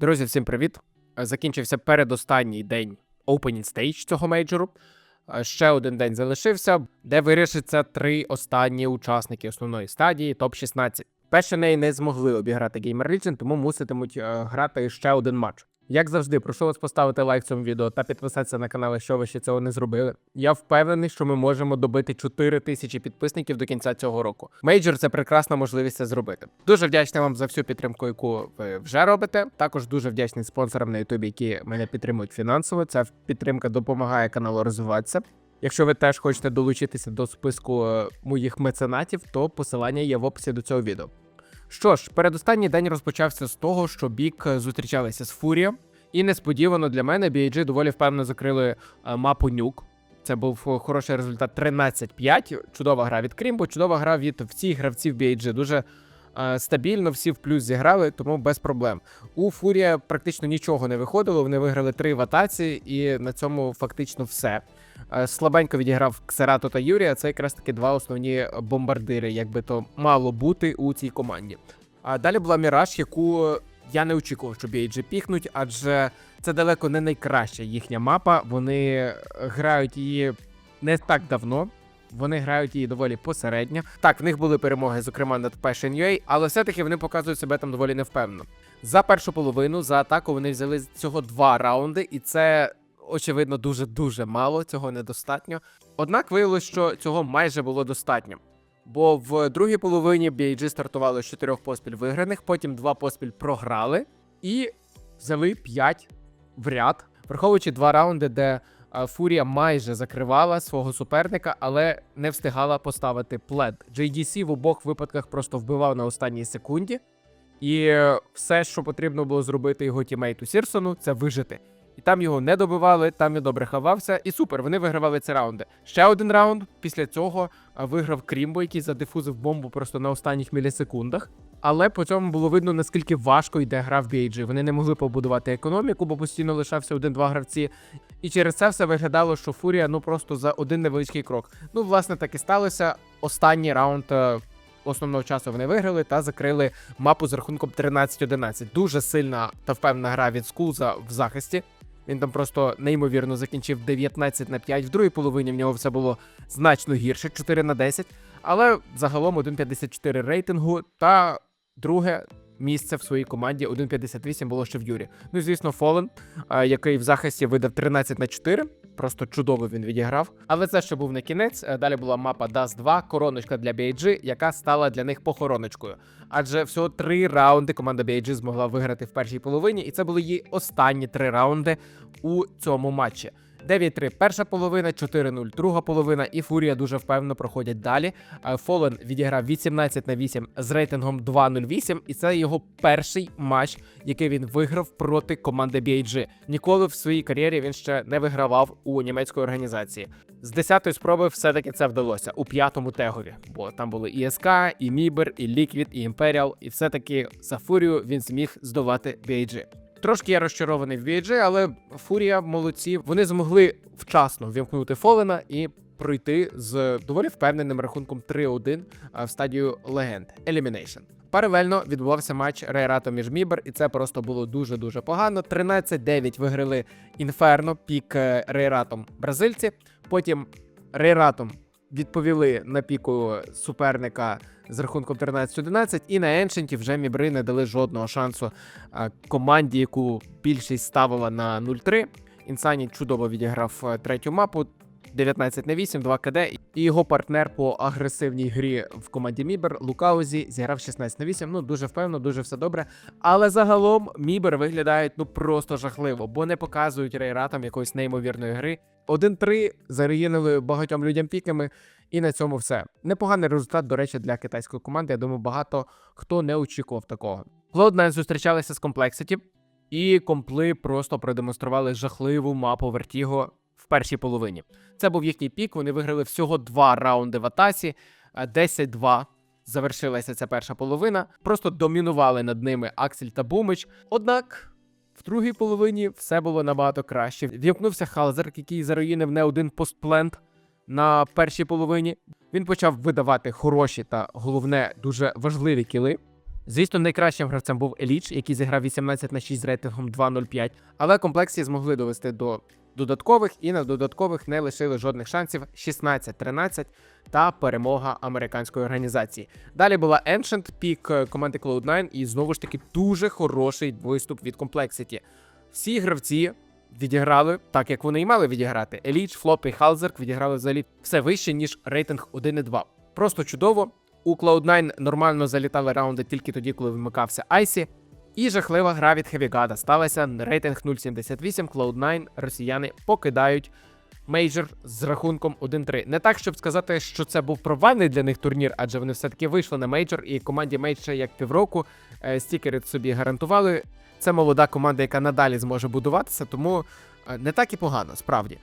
Друзі, всім привіт! Е, Закінчився передостанній день Opening Stage цього мейджору. Е, Ще один день залишився, де вирішиться три останні учасники основної стадії топ-16. Перші неї не змогли обіграти Gamer Legion, тому муситимуть е, грати ще один матч. Як завжди, прошу вас поставити лайк цьому відео та підписатися на канал, якщо ви ще цього не зробили. Я впевнений, що ми можемо добити 4 тисячі підписників до кінця цього року. Мейджор це прекрасна можливість це зробити. Дуже вдячний вам за всю підтримку, яку ви вже робите. Також дуже вдячний спонсорам на Ютубі, які мене підтримують фінансово. Ця підтримка допомагає каналу розвиватися. Якщо ви теж хочете долучитися до списку е, моїх меценатів, то посилання є в описі до цього відео. Що ж, передостанній день розпочався з того, що бік зустрічалися з Фурія, і несподівано для мене BAG доволі впевнено закрили е, мапу Нюк. Це був е, хороший результат 13-5. Чудова гра від Крімбо, чудова гра від всіх гравців BAG. Дуже е, стабільно, всі в плюс зіграли, тому без проблем. У Фурія практично нічого не виходило. Вони виграли три в і на цьому фактично все. Е, Слабенько відіграв Ксерато та Юрія. Це якраз таки два основні бомбардири, як би то мало бути у цій команді. А далі була Міраж, яку я не очікував, що BAG піхнуть, адже це далеко не найкраща їхня мапа. Вони грають її не так давно. Вони грають її доволі посередньо. Так, в них були перемоги, зокрема над Passion але все-таки вони показують себе там доволі невпевнено. За першу половину за атаку вони взяли цього два раунди, і це очевидно дуже дуже мало. Цього недостатньо. Однак виявилось, що цього майже було достатньо. Бо в другій половині BAG стартували з чотирьох поспіль виграних, потім два поспіль програли і взяли п'ять в ряд, враховуючи два раунди, де Фурія майже закривала свого суперника, але не встигала поставити плед. JDC в обох випадках просто вбивав на останній секунді, і е, все, що потрібно було зробити його тімейту Сірсону, це вижити. І там його не добивали, там він добре ховався, і супер, вони вигравали ці раунди. Ще один раунд. Після цього виграв Крімбо, який задифузив бомбу просто на останніх мілісекундах. Але по цьому було видно, наскільки важко йде гра в BAG. Вони не могли побудувати економіку, бо постійно лишався один-два гравці. І через це все виглядало, що Фурія ну просто за один невеличкий крок. Ну, власне, так і сталося. Останній раунд е, основного часу вони виграли та закрили мапу з рахунком 13-11. Дуже сильна та впевнена гра від Скулза в захисті. Він там просто неймовірно закінчив 19 на 5. В другій половині в нього все було значно гірше 4 на 10. Але загалом 1,54 рейтингу та друге місце в своїй команді 1,58 було ще в Юрі. Ну звісно, Фолен, який в захисті видав 13 на 4. Просто чудово він відіграв. Але це ще був не кінець. Е, Далі була мапа Dust 2, короночка для BAG, яка стала для них похороночкою. Адже всього три раунди команда BAG змогла виграти в першій половині, і це були її останні три раунди у цьому матчі. 9-3 перша половина, 4-0 друга половина, і Фурія дуже впевнено проходять далі. Е, Фолен відіграв 18 на 8 з рейтингом 2-0-8, і це його перший матч, який він виграв проти команди BAG. Ніколи в своїй кар'єрі він ще не вигравав у німецької організації. З 10-ї спроби все-таки це вдалося у п'ятому тегові, бо там були і СК, і Мібер, і Ліквід, і Імперіал, і все-таки за Фурію він зміг здолати BAG. Трошки я розчарований в BG, але Фурія молодці. Вони змогли вчасно вімкнути Фолена і пройти з доволі впевненим рахунком 3-1 в стадію легенд Elimination. Паралельно відбувався матч Рейрато між Мібер, і це просто було дуже дуже погано. 13-9 виграли Інферно, пік е, Рейратом бразильці. Потім Рейратом відповіли на піку суперника з рахунком 13-11, і на Еншенті вже Мібри не дали жодного шансу команді, яку більшість ставила на 0-3. Інсані чудово відіграв е, третю мапу. 19 на 8, 2 КД. І його партнер по агресивній грі в команді Мібер Лукаузі зіграв 16 на 8. Ну дуже впевнено, дуже все добре. Але загалом Мібер виглядають ну просто жахливо, бо не показують рейратам якоїсь неймовірної гри. 1-3 зареїнили багатьом людям піками, і на цьому все. Непоганий результат, до речі, для китайської команди. Я думаю, багато хто не очікував такого. Cloud9 зустрічалися з Complexity, і компли просто продемонстрували жахливу мапу Vertigo в першій половині. Це був їхній пік. Вони виграли всього два раунди в атасі, а 10-2 завершилася ця перша половина. Просто домінували над ними Аксель та Бумич. Однак. В другій половині все було набагато краще. Вімкнувся Халзер, який заруїнив не один постплент на першій половині. Він почав видавати хороші та головне дуже важливі кіли. Звісно, найкращим гравцем був Еліч, який зіграв 18 на 6 з рейтингом 2.05, але комплексії змогли довести до додаткових і на додаткових не лишили жодних шансів 16-13 та перемога американської організації. Далі була Ancient, пік команди Cloud9 і знову ж таки дуже хороший виступ від Complexity. Всі гравці відіграли так, як вони і мали відіграти. Еліч, Флоп і Халзерк відіграли взагалі все вище, ніж рейтинг 1.2. Просто чудово. У Cloud9 нормально залітали раунди тільки тоді, коли вимикався Айсі. І жахлива гра від Хевігада сталася рейтинг 0.78, Cloud9 росіяни покидають мейджор з рахунком 1-3. Не так, щоб сказати, що це був провальний для них турнір, адже вони все-таки вийшли на мейджор, і команді ще як півроку е, стікери собі гарантували. Це молода команда, яка надалі зможе будуватися, тому е, не так і погано, справді.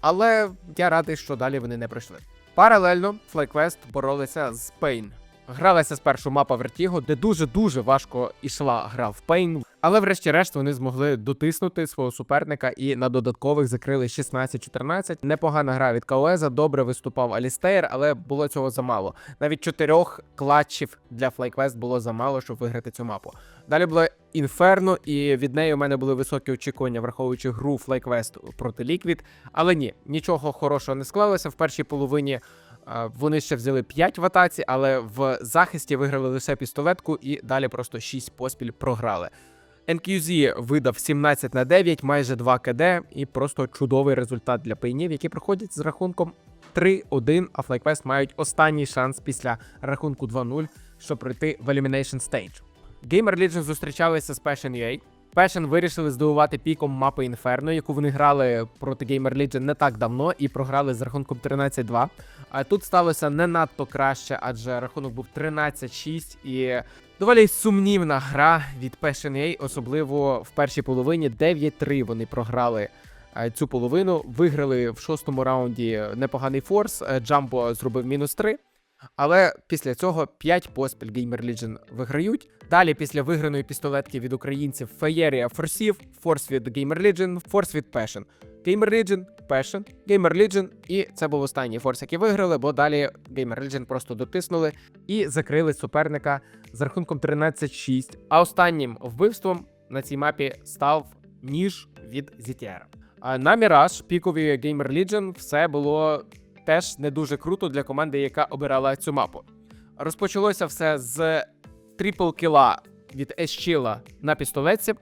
Але я радий, що далі вони не пройшли. Паралельно FlyQuest боролися з Pain. Гралася спершу мапа Vertigo, де дуже-дуже важко ішла гра в Pain, але врешті-решт вони змогли дотиснути свого суперника і на додаткових закрили 16-14. Непогана гра від Кауеза, добре виступав Алістеєр, але було цього замало. Навіть чотирьох клатчів для FlyQuest було замало, щоб виграти цю мапу. Далі було Інферно, і від неї у мене були високі очікування, враховуючи гру FlyQuest проти Liquid. Але ні, нічого хорошого не склалося. В першій половині вони ще взяли 5 в атаці, але в захисті виграли лише пістолетку і далі просто 6 поспіль програли. NQZ видав 17 на 9, майже 2 КД, і просто чудовий результат для пейнів, які проходять з рахунком 3-1, а FlyQuest мають останній шанс після рахунку 2-0, щоб пройти в Elimination Stage. Gamer Legion зустрічалися з Passion UA. Passion вирішили здивувати піком мапи Inferno, яку вони грали проти Gamer Legion не так давно і програли з рахунком 13-2. А тут сталося не надто краще, адже рахунок був 13-6 і доволі сумнівна гра від Passion UA, особливо в першій половині 9-3 вони програли. Цю половину виграли в шостому раунді непоганий форс. е, Джамбо зробив мінус 3. Але після цього 5 поспіль Gamer Legion виграють. Далі, після виграної пістолетки від українців, Феєрія форсів, форс від Gamer Legion, форс від Passion. Gamer Legion, Passion, Gamer Legion, і це був останній форс, який виграли, бо далі Gamer Legion просто дотиснули і закрили суперника з рахунком 13-6. А останнім вбивством на цій мапі став ніж від ZTR. А на Mirage, пікові Gamer Legion, все було теж не дуже круто для команди, яка обирала цю мапу. Розпочалося все з трипл кіла від Eschila на пістолетці.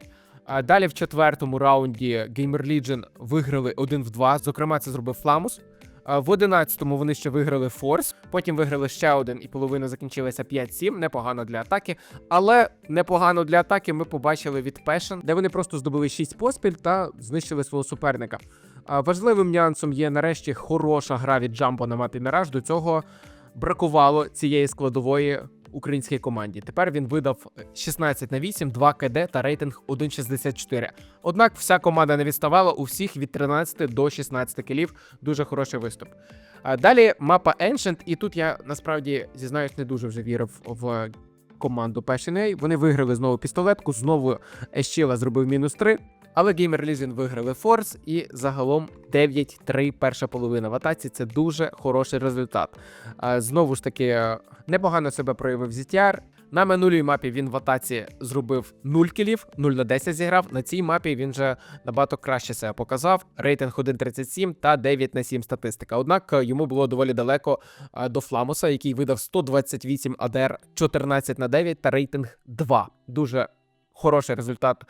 Далі в четвертому раунді Gamer Legion виграли 1 в 2. Зокрема, це зробив Фламус. В 11-му вони ще виграли Форс, потім виграли ще один, і половина закінчилася 5-7. Непогано для атаки. Але непогано для атаки ми побачили від Passion, де вони просто здобули 6 поспіль та знищили свого суперника. Важливим нюансом є нарешті хороша гра від Джамбо на мапі Міраж. До цього бракувало цієї складової українській команді. Тепер він видав 16 на 8, 2 КД та рейтинг 1.64. Однак вся команда не відставала у всіх від 13 до 16 кілів. Дуже хороший виступ. Далі мапа Ancient, і тут я насправді зізнаюсь, не дуже вже вірив в команду Passion A. Вони виграли знову пістолетку, знову Ещіла зробив мінус 3. Але Gamer Legion виграли Форс і загалом 9-3 перша половина в атаці. Це дуже хороший результат. Знову ж таки, непогано себе проявив ZTR. На минулій мапі він в атаці зробив 0 кілів, 0 на 10 зіграв. На цій мапі він вже набагато краще себе показав. Рейтинг 1.37 та 9 на 7 статистика. Однак е, йому було доволі далеко е, до Фламуса, який видав 128 АДР 14 на 9 та рейтинг 2. Дуже хороший результат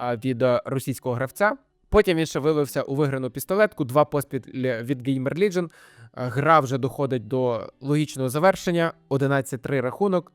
від е, російського гравця. Потім він ще вилився у виграну пістолетку, два поспіль від Gamer Legion. Е, Гра вже доходить до логічного завершення. 11-3 рахунок.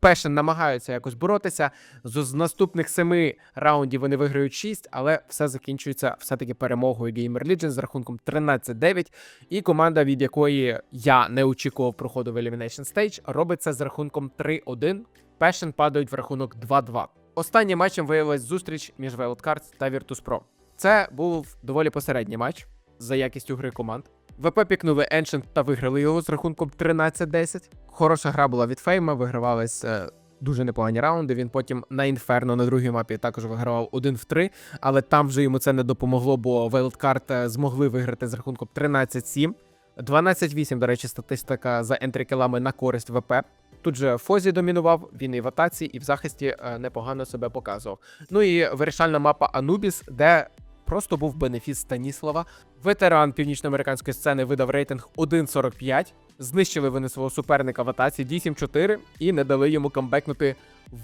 Пешен намагаються якось боротися. З, наступних семи раундів вони виграють 6, але все закінчується все-таки перемогою Gamer Legion з рахунком 13-9. І команда, від якої я не очікував проходу в Elimination Stage, робить це з рахунком 3-1. Пешен падають в рахунок 2-2. Останнім матчем виявилась зустріч між Wildcards та Virtus.pro. Це був доволі посередній матч за якістю гри команд. ВП пікнули Ancient та виграли його з рахунком 13-10. Хороша гра була від Фейма, вигравались е, дуже непогані раунди. Він потім на Інферно на другій мапі також вигравав 1 в 3, але там вже йому це не допомогло, бо Wildcard е, змогли виграти з рахунком 13-7. 12-8, до речі, статистика за ентрікелами на користь ВП. Тут же Фозі домінував, він і в атаці, і в захисті е, непогано себе показував. Ну і вирішальна мапа Анубіс, де просто був бенефіс Станіслава. Ветеран північноамериканської сцени видав рейтинг 1.45. Знищили вони свого суперника в атаці 8-4 і не дали йому камбекнути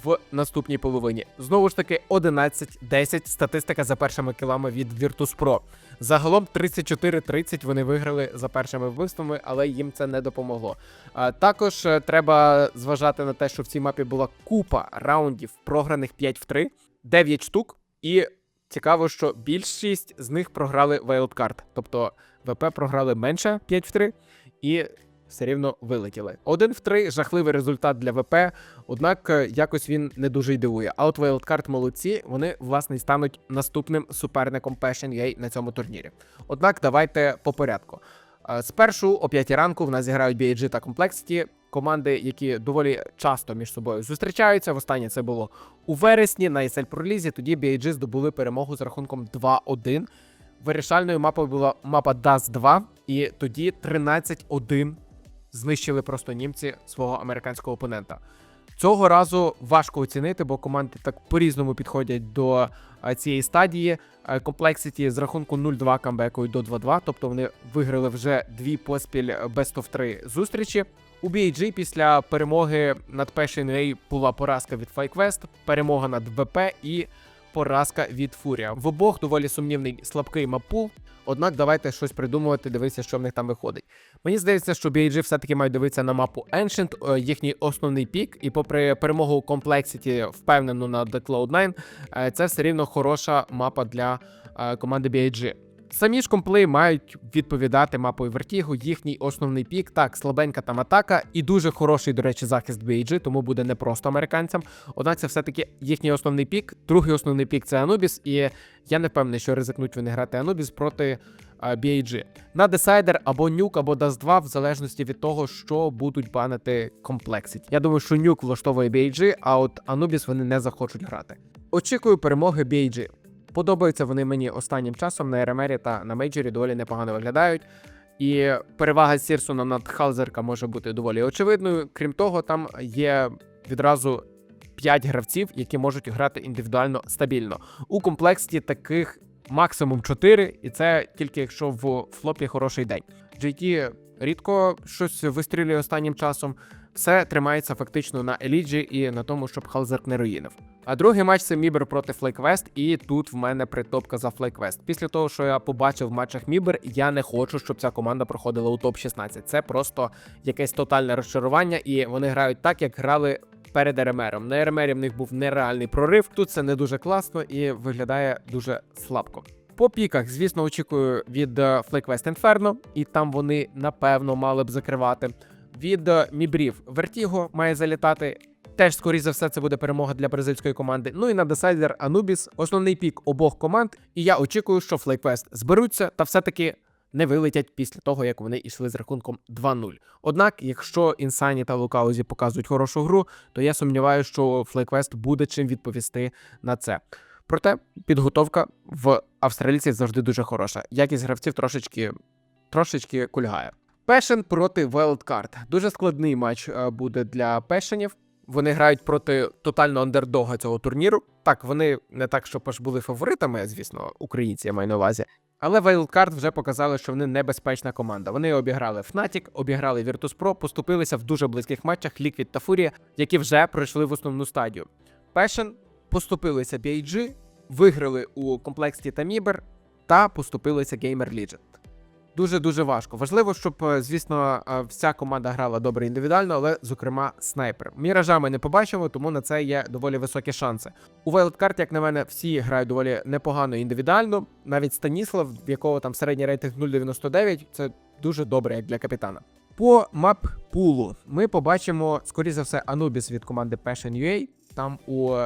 в наступній половині. Знову ж таки, 11-10 статистика за першими кілами від Virtus.pro. Загалом 34-30 вони виграли за першими вбивствами, але їм це не допомогло. Також е, треба зважати на те, що в цій мапі була купа раундів, програних 5 в 3, 9 штук, і цікаво, що більшість з них програли Wildcard. Тобто ВП програли менше 5 в 3 і все рівно вилетіли. 1 в 3 жахливий результат для ВП, однак е, якось він не дуже й дивує. А от Wildcard молодці, вони власне стануть наступним суперником Passion UA на цьому турнірі. Однак давайте по порядку. Е, Спершу о 5 ранку в нас зіграють BAG та Complexity, команди, які доволі часто між собою зустрічаються. Востаннє це було у вересні на ESL Pro Лізі. Тоді BAG здобули перемогу з рахунком 2-1. Вирішальною мапою була мапа DAS 2, і тоді 13-1 знищили просто німці свого американського опонента. Цього разу важко оцінити, бо команди так по-різному підходять до е, цієї стадії. Complexity з рахунку 0-2 камбекою до 2-2, тобто вони виграли вже дві поспіль Best of 3 зустрічі. У BAG після перемоги над UA була поразка від FlyQuest, перемога над ВП і поразка від Фурія. В обох доволі сумнівний слабкий мапул. Однак давайте щось придумувати, дивитися, що в них там виходить. Мені здається, що BIG все-таки мають дивитися на мапу Ancient, е, їхній основний пік, і попри перемогу Complexity, впевнену на The Cloud9, е, це все рівно хороша мапа для е, команди BAG. Самі ж комплей мають відповідати мапою Вертігу, їхній основний пік. Так, слабенька там атака і дуже хороший, до речі, захист BAG, тому буде не просто американцям. Однак це все-таки їхній основний пік. Другий основний пік це Anubis, і я не впевнений, що ризикнуть вони грати Anubis проти BAG. На Decider або Nuke, або Dust 2, в залежності від того, що будуть банити Complexity. Я думаю, що Nuke влаштовує BAG, а от Anubis вони не захочуть грати. Очікую перемоги BAG. Подобаються вони мені останнім часом на РМРі та на мейджорі доволі непогано виглядають. І перевага Сірсона над Халзерка може бути доволі очевидною. Крім того, там є відразу 5 гравців, які можуть грати індивідуально стабільно. У комплексі таких максимум 4, і це тільки якщо в флопі хороший день. GT рідко щось вистрілює останнім часом. Все тримається фактично на еліджі і на тому, щоб Халзерк не руїнив. А другий матч це Мібер проти FlyQuest, і тут в мене притопка за FlyQuest. Після того, що я побачив в матчах Мібер, я не хочу, щоб ця команда проходила у топ-16. Це просто якесь тотальне розчарування, і вони грають так, як грали перед РМРом. На РМРі в них був нереальний прорив. Тут це не дуже класно і виглядає дуже слабко. По піках, звісно, очікую від е, FlyQuest Inferno, і там вони напевно мали б закривати. Від е, Мібрів Вертіго має залітати. Теж, скоріш за все, це буде перемога для бразильської команди. Ну і на десайдер Anubis основний пік обох команд. І я очікую, що FlyQuest зберуться та все-таки не вилетять після того, як вони йшли з рахунком 2-0. Однак, якщо Інсані та Лукаузі показують хорошу гру, то я сумніваюся, що FlyQuest буде чим відповісти на це. Проте підготовка в австралійців завжди дуже хороша. Якість гравців трошечки, трошечки кульгає. Пешен проти Wildcard. Дуже складний матч е, буде для Пешенів. Вони грають проти тотального андердога цього турніру. Так, вони не так, щоб аж були фаворитами, звісно, українці я маю на увазі. Але Wildcard вже показали, що вони небезпечна команда. Вони обіграли Fnatic, обіграли Virtus.pro, поступилися в дуже близьких матчах Liquid та Furia, які вже пройшли в основну стадію. Passion поступилися BAG, виграли у комплексі та Мібер та поступилися Gamer Legend. Дуже дуже важко. Важливо, щоб, е, звісно, е, вся команда грала добре індивідуально, але, зокрема, снайпер. Міража ми не побачимо, тому на це є доволі високі шанси. У Wildcard, як на мене, всі грають доволі непогано індивідуально. Навіть Станіслав, в якого там середній рейтинг 0,99, це дуже добре, як для капітана. По мап пулу ми побачимо, скоріше за все, Anubis від команди Passion. Там у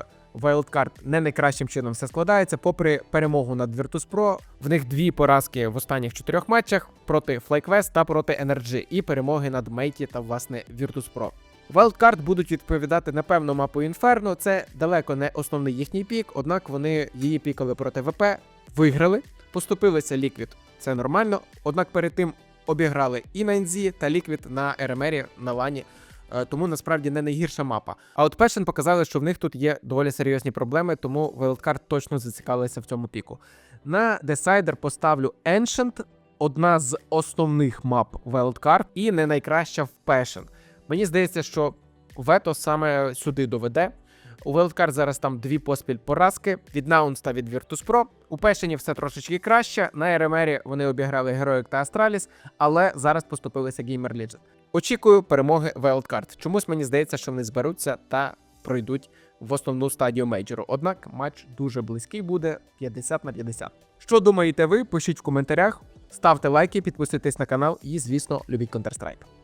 Wildcard не найкращим чином все складається. Попри перемогу над Virtus.pro, в них дві поразки в останніх чотирьох матчах проти FlyQuest та проти NRG, і перемоги над Мейті та власне Virtus.pro. Wildcard будуть відповідати на певну мапу Inferno. Це далеко не основний їхній пік, однак вони її пікали проти ВП, виграли, поступилися Liquid. Це нормально. Однак перед тим обіграли і на NZ та Liquid на RMR на лані. Е, тому насправді не найгірша мапа. А от Passion показали, що в них тут є доволі серйозні проблеми, тому Wildcard точно зацікавилися в цьому піку. На Decider поставлю Ancient, одна з основних мап Wildcard і не найкраща в Passion. Мені здається, що Вето саме сюди доведе. У Wildcard зараз там дві поспіль поразки від Наунс та від Virtus.pro. У Пешені все трошечки краще. На РМРі вони обіграли Героїк та Астраліс, але зараз поступилися Gamer Legend. Очікую перемоги Wildcard. Чомусь мені здається, що вони зберуться та пройдуть в основну стадію мейджору. Однак матч дуже близький буде 50 на 50. Що думаєте ви? Пишіть в коментарях, ставте лайки, підписуйтесь на канал і, звісно, любіть Counter-Strike.